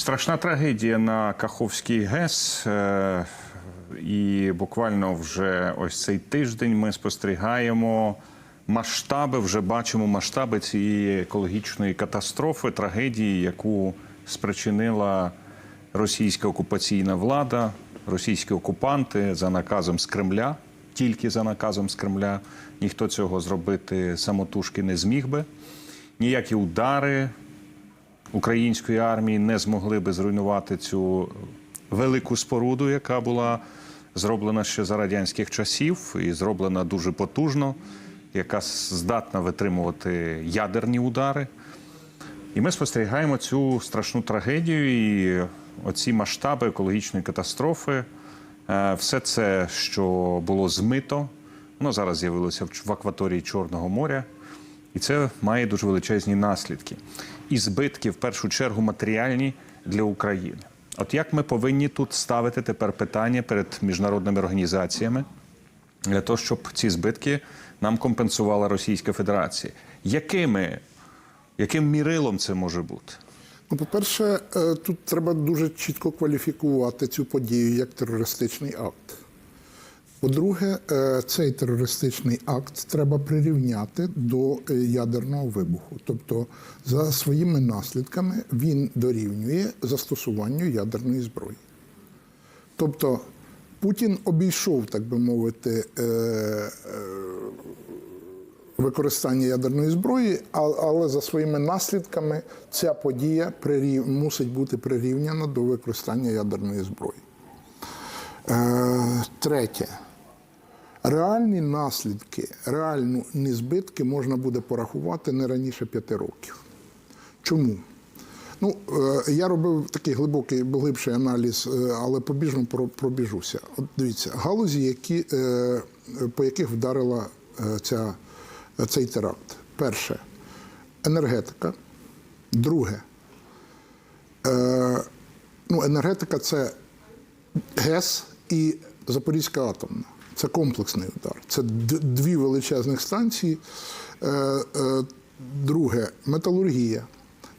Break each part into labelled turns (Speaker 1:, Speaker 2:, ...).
Speaker 1: Страшна трагедія на Каховській ГЕС. Е, І буквально вже ось цей тиждень ми спостерігаємо масштаби, вже бачимо масштаби цієї екологічної катастрофи, трагедії, яку спричинила російська окупаційна влада, російські окупанти за наказом з Кремля, тільки за наказом з Кремля. Ніхто цього зробити самотужки не зміг би. Ніякі удари української армії не змогли би зруйнувати цю велику споруду, яка була зроблена ще за радянських часів і зроблена дуже потужно, яка здатна витримувати ядерні удари. І ми спостерігаємо цю страшну трагедію і оці масштаби екологічної катастрофи. Е, Все це, що було змито, воно зараз з'явилося в- акваторії Чорного моря. І це має дуже величезні наслідки. І збитки, в першу чергу, матеріальні для України. От як ми повинні тут ставити тепер питання перед міжнародними організаціями для того, щоб ці збитки нам компенсувала Російська Федерація? Якими, яким мірилом це може бути?
Speaker 2: Ну, по-перше, е, тут треба дуже чітко кваліфікувати цю подію як терористичний акт. По-друге, е, цей терористичний акт треба прирівняти до е, ядерного вибуху. Тобто, за своїми наслідками він дорівнює застосуванню ядерної зброї. Тобто Путін обійшов, так би мовити, е, використання ядерної зброї, але за своїми наслідками ця подія мусить бути прирівняна до використання ядерної зброї. Третє. Реальні наслідки, реальні збитки можна буде порахувати не раніше п'яти років. Чому? Ну, е, я робив такий глибокий, глибший аналіз, е, але побіжно про- пробіжуся. От дивіться, галузі, які, е, по яких вдарила ця, цей теракт. Перше енергетика. Друге, ну, енергетика це ГЕС і Запорізька атомна. Це комплексний удар. Це дві величезних станції. Е, е, Друге металургія.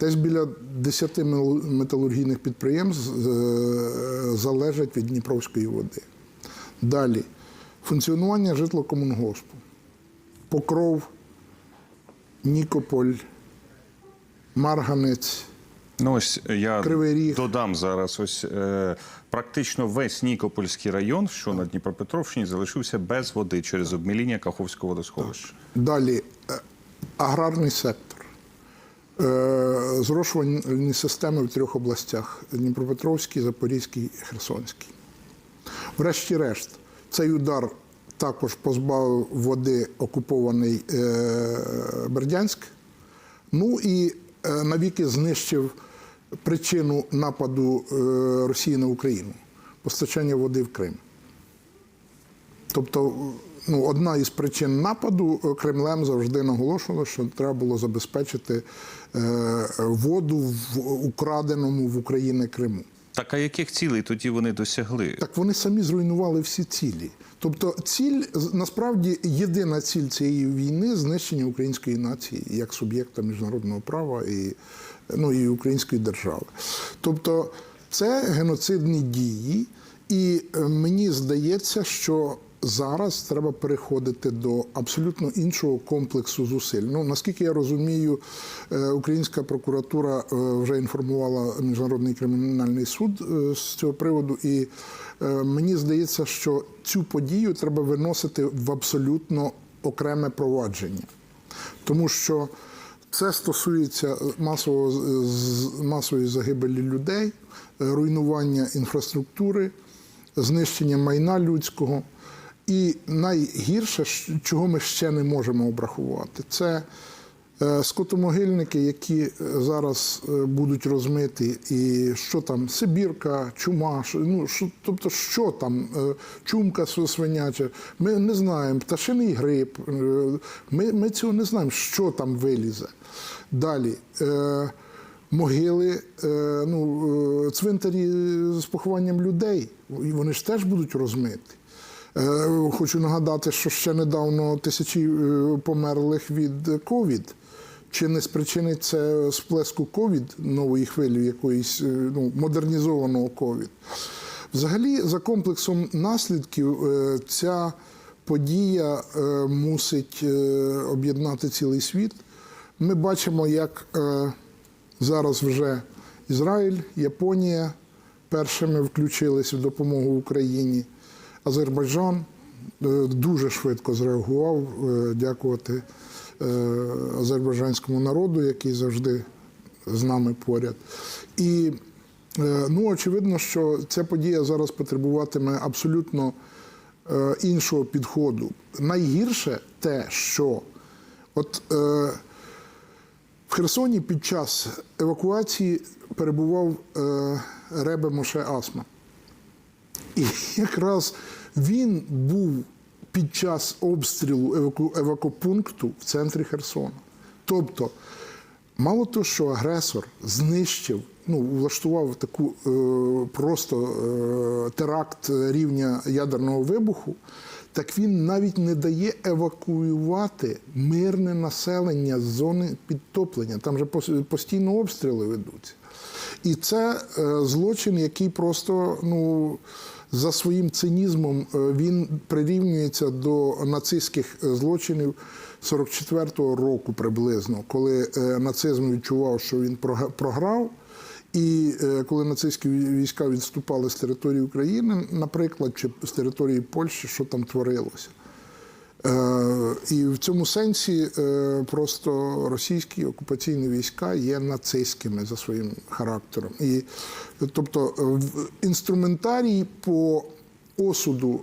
Speaker 2: Десь біля 10 металургійних підприємств е, залежать від Дніпровської води. Далі функціонування житлокомунгоспу. Покров, Нікополь, Марганець.
Speaker 1: Ну, ось я
Speaker 2: Кривий Ріг.
Speaker 1: додам зараз. Ось е, практично весь Нікопольський район, що на Дніпропетровщині, залишився без води через обміління Каховського водосховища.
Speaker 2: Далі е, аграрний сектор, е, зрошувальні системи в трьох областях: Дніпропетровській, Запорізькій, Херсонській. Врешті-решт, цей удар також позбавив води окупований е, Бердянськ. Ну і е, навіки знищив причину нападу е, Росії на Україну постачання води в Крим. Тобто, ну, одна із причин нападу е, Кремлем завжди наголошувала, що треба було забезпечити е, воду в украденому в Україні Криму.
Speaker 1: Так а яких цілей тоді вони досягли?
Speaker 2: Так вони самі зруйнували всі цілі. Тобто, ціль насправді єдина ціль цієї війни знищення української нації як суб'єкта міжнародного права і, ну, і української держави. Тобто, це геноцидні дії, і е, мені здається, що. Зараз треба переходити до абсолютно іншого комплексу зусиль. Ну наскільки я розумію, е, українська прокуратура е, вже інформувала міжнародний кримінальний суд е, з цього приводу, і мені здається, що цю подію треба виносити в абсолютно окреме провадження, тому що це стосується масового масової загибелі людей, руйнування інфраструктури, знищення майна людського. І найгірше, чого ми ще не можемо обрахувати, це е, скотомогильники, які е, зараз е, будуть розмиті, і що там, Сибірка, чума, ну, що, тобто, що там, чумка свиняча, ми не знаємо, пташиний гриб, е, ми, ми цього не знаємо, що там вилізе. Далі. Могили, ну, цвинтарі з похованням людей, вони ж теж будуть розмиті. Е, Хочу нагадати, що ще недавно тисячі е, померлих від ковід. чи не спричинить це сплеску ковід, нової хвилі, якоїсь е, ну, модернізованого ковід. Взагалі, за комплексом наслідків, ця подія мусить об'єднати цілий світ. Ми бачимо, як зараз вже Ізраїль, Японія першими включились в допомогу Україні. Азербайджан е, дуже швидко зреагував, е, дякувати е, азербайджанському народу, який завжди з нами поряд. І ну, очевидно, що ця подія зараз потребуватиме абсолютно іншого підходу. Найгірше те, що от е, в Херсоні під час евакуації перебував е, Ребе Моше Асма. І якраз він був під час обстрілу еваку... евакопункту в центрі Херсона. Тобто, мало того, що агресор знищив, ну, влаштував таку е, просто е, теракт рівня ядерного вибуху, так він навіть не дає евакуювати мирне населення з зони підтоплення. Там же постійно обстріли ведуться. І це е, злочин, який просто ну, за своїм цинізмом е, він прирівнюється до нацистських е, злочинів 44-го року приблизно, коли нацизм відчував, що він програв. І коли нацистські війська відступали з території України, наприклад, чи з території Польщі, що там творилося. Е, І в цьому сенсі е, просто російські окупаційні війська є нацистськими за своїм характером. І тобто е, в інструментарій по осуду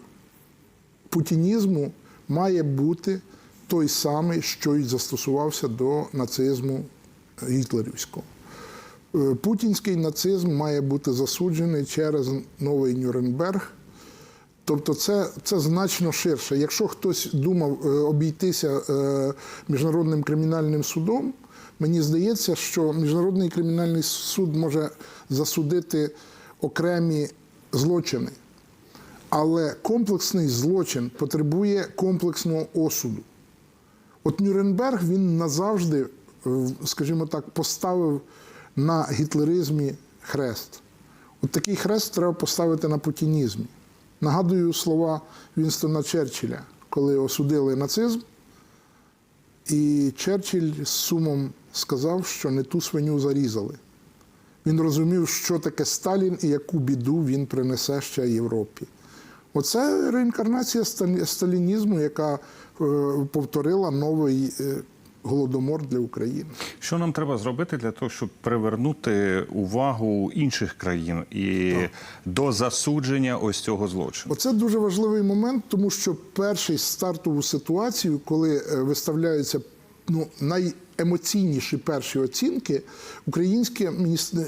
Speaker 2: путінізму має бути той самий, що й застосувався до нацизму гітлерівського. Путінський нацизм має бути засуджений через новий Нюрнберг. Тобто це, це значно ширше. Якщо хтось думав е, обійтися е, міжнародним кримінальним судом, мені здається, що міжнародний кримінальний суд може засудити окремі злочини. Але комплексний злочин потребує комплексного осуду. От Нюрнберг він назавжди, е, скажімо так, поставив на гітлеризмі хрест. От такий хрест треба поставити на путінізмі. Нагадую слова Вінстона Черчилля, коли осудили нацизм, і Черчилль з сумом сказав, що не ту свиню зарізали. Він розумів, що таке Сталін і яку біду він принесе ще Європі. Оце реінкарнація сталінізму, яка е, повторила новий е, голодомор для України.
Speaker 1: Що нам треба зробити для того, щоб привернути увагу інших країн і до засудження ось цього злочину?
Speaker 2: Оце дуже важливий момент, тому що перший стартову ситуацію, коли е, виставляються ну, найемоційніші перші оцінки, українське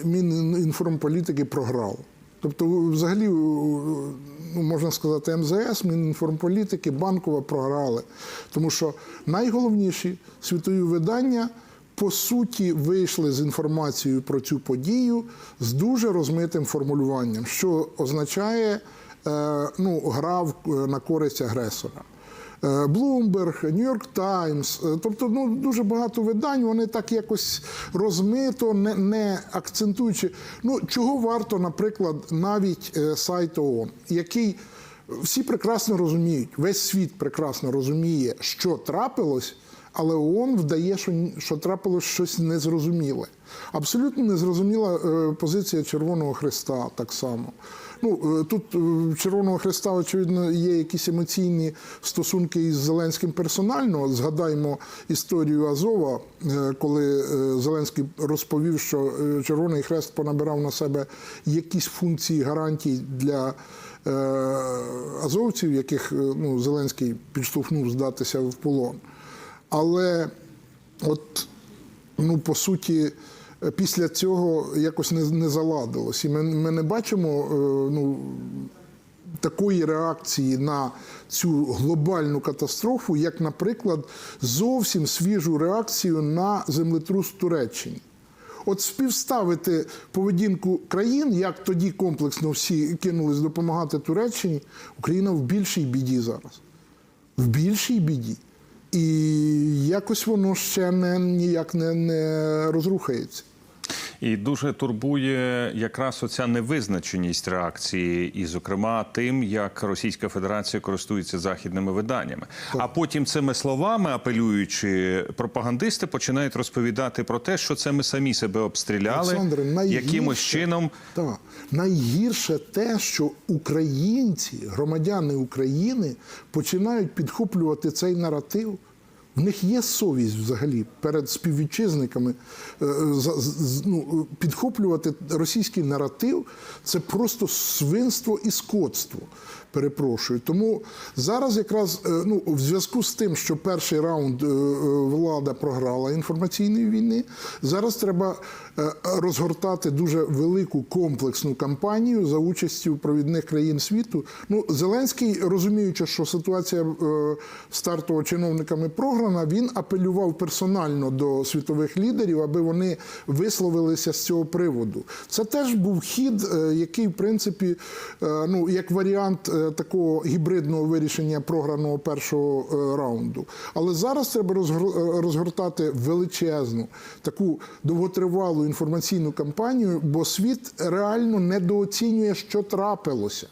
Speaker 2: Мінінформполітики програло. Тобто, взагалі, ну, можна сказати, МЗС, Мінінформполітики, банкова програли. Тому що найголовніші світові видання по суті вийшли з інформацією про цю подію з дуже розмитим формулюванням, що означає е, ну, гра в- на користь агресора. Е, Bloomberg, New York Times, е, тобто ну, дуже багато видань, вони так якось розмито, не, не акцентуючи. Ну, чого варто, наприклад, навіть е, сайт ООН, який всі прекрасно розуміють, весь світ прекрасно розуміє, що трапилось, але ООН вдає, що, що трапилось щось незрозуміле. Абсолютно незрозуміла е, позиція Червоного Христа так само. Ну, е, тут е, в Червоного Христа, очевидно, є якісь емоційні стосунки із Зеленським персонально. Згадаймо історію Азова, коли Зеленський розповів, що Червоний Хрест понабирав на себе якісь функції гарантій для азовців, яких ну, Зеленський підштовхнув здатися в полон. Але от, ну, по суті, е, після цього якось не, не заладилось. І ми, ми не бачимо е, ну, такої реакції на цю глобальну катастрофу, як, наприклад, зовсім свіжу реакцію на землетрус Туреччині. От співставити поведінку країн, як тоді комплексно всі кинулись допомагати Туреччині, Україна в більшій біді зараз. В більшій біді. І якось воно ще не, ніяк не, не розрухається.
Speaker 1: І дуже турбує якраз оця невизначеність реакції, і, зокрема, тим, як Російська Федерація користується західними виданнями. А потім цими словами, апелюючи, пропагандисти починають розповідати про те, що це ми самі себе обстріляли
Speaker 2: найгірше-
Speaker 1: якимось чином.
Speaker 2: Так. Найгірше те, що українці, громадяни України, починають підхоплювати цей наратив. В них є совість взагалі перед співвітчизниками. Е, ну, підхоплювати російський наратив це просто свинство і скотство. Перепрошую. Тому зараз якраз е, ну, в зв'язку з тим, що перший раунд е, е, влада програла інформаційної війни, зараз треба розгортати дуже велику комплексну кампанію за участю провідних країн світу. Ну, Зеленський, розуміючи, що ситуація стартова чиновниками програна, він апелював персонально до світових лідерів, аби вони висловилися з цього приводу. Це теж був хід, який, в принципі, ну, як варіант такого гібридного вирішення програного першого е, раунду. Але зараз треба е, розгортати величезну таку довготривалу інформаційну кампанію, бо світ реально недооцінює, що трапилося.